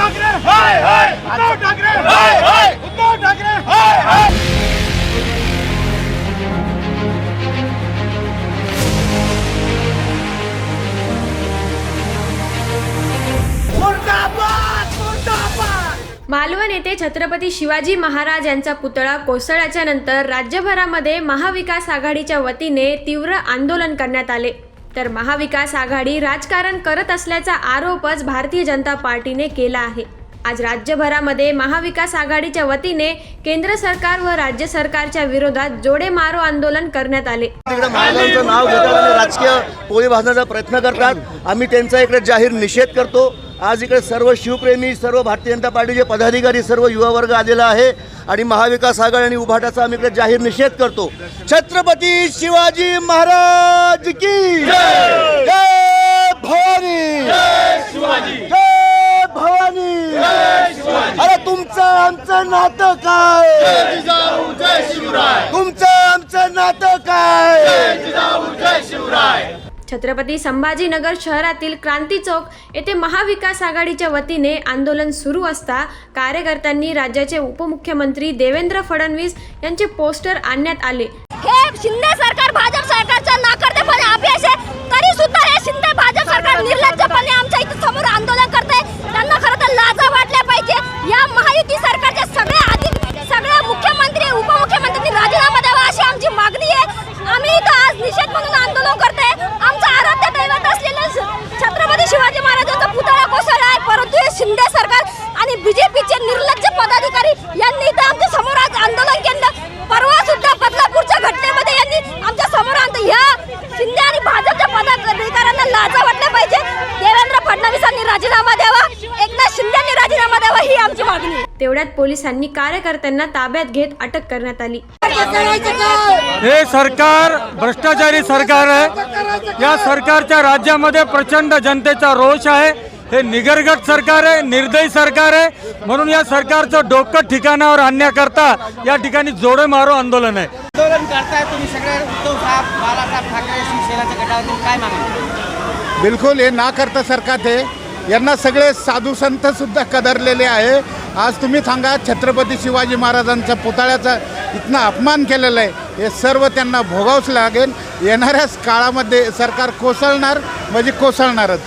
ठाकरे! हाय हाय! उद्धव ठाकरे! हाय हाय! उद्धव ठाकरे! हाय हाय! मालवण येथे छत्रपती शिवाजी महाराज यांचा पुतळा कोसळल्याच्या नंतर राज्यभरामध्ये महाविकास आघाडीच्या वतीने तीव्र आंदोलन करण्यात आले. तर महाविकास आघाडी राजकारण करत असल्याचा आरोपच भारतीय जनता पार्टीने केला आहे. आज राज्यभरामध्ये महाविकास आघाडीच्या वतीने केंद्र सरकार व राज्य सरकारच्या विरोधात जोडे मारो आंदोलन करण्यात आले. महाराजांचं नाव घेतात राजकीय पोळी भाजण्याचा प्रयत्न करतात. आम्ही त्यांचा इकडे जाहीर निषेध करतो. आज इकडे सर्व शिवप्रेमी सर्व भारतीय जनता पार्टीचे पदाधिकारी सर्व युवा वर्ग आलेला आहे आणि महाविकास आघाडी आणि उभाटाचा आम्ही इकडे जाहीर निषेध करतो. छत्रपती शिवाजी महाराज! की जय। भवानी। जय भवानी। अरे तुमचं आमचं नातं काय? तुमचं आमचं नातं काय? छत्रपती संभाजीनगर शहरातील क्रांती चौक येथे महाविकास आघाडीच्या वतीने आंदोलन सुरू असता कार्यकर्त्यांनी राज्याचे उपमुख्यमंत्री देवेंद्र फडणवीस यांचे पोस्टर आणण्यात आले. हे शिंदे सरकार भाजप शिवाजी महाराजांचा पुतळा कोसळला आहे. परंतु हे शिंदे सरकार आणि बीजेपीचे निर्लज्ज पदाधिकारी यांनी इथं आमच्यासमोर आज आंदोलन केलं. परवा सुद्धा बदलापूरच्या घटनेमध्ये यांनी आमच्यासमोर आणलं ह्या शिंदे आणि भाजपच्या पदाधिकाऱ्यांना लाजा वाटल्या पाहिजे. देवेंद्र फडणवीसांनी राजीनामा द्यावा. एकनाथ शिंदेनी राजीनामा द्यावा ही आमची मागणी तेवढ्यात पोलिसांनी कार्यकर्त्यांना ताब्यात घेत अटक करण्यात आली. हे सरकार भ्रष्टाचारी सरकार आहे. या सरकारच्या राज्यामध्ये प्रचंड जनतेचा रोष आहे. हे निगरगट सरकार आहे निर्दयी सरकार आहे. म्हणून या सरकारचं डोकं ठिकाणावर आणण्याकरता या ठिकाणी जोडे मारो आंदोलन आहे. आंदोलन करताय तुम्ही सगळे उद्धव साहेब बाळासाहेब ठाकरे शिवसेनाच्या गटावरून काय मागणी? बिलकुल हे ना करता सरकार हे यांना सगळे साधू संत सुद्धा कदरलेले आहे. आज तुम्ही सांगा छत्रपती शिवाजी महाराजांच्या पुतळ्याचा इथनं अपमान केलेला आहे. हे सर्व त्यांना भोगावंच लागेल. येणाऱ्याच काळामध्ये सरकार कोसळणार म्हणजे कोसळणारच.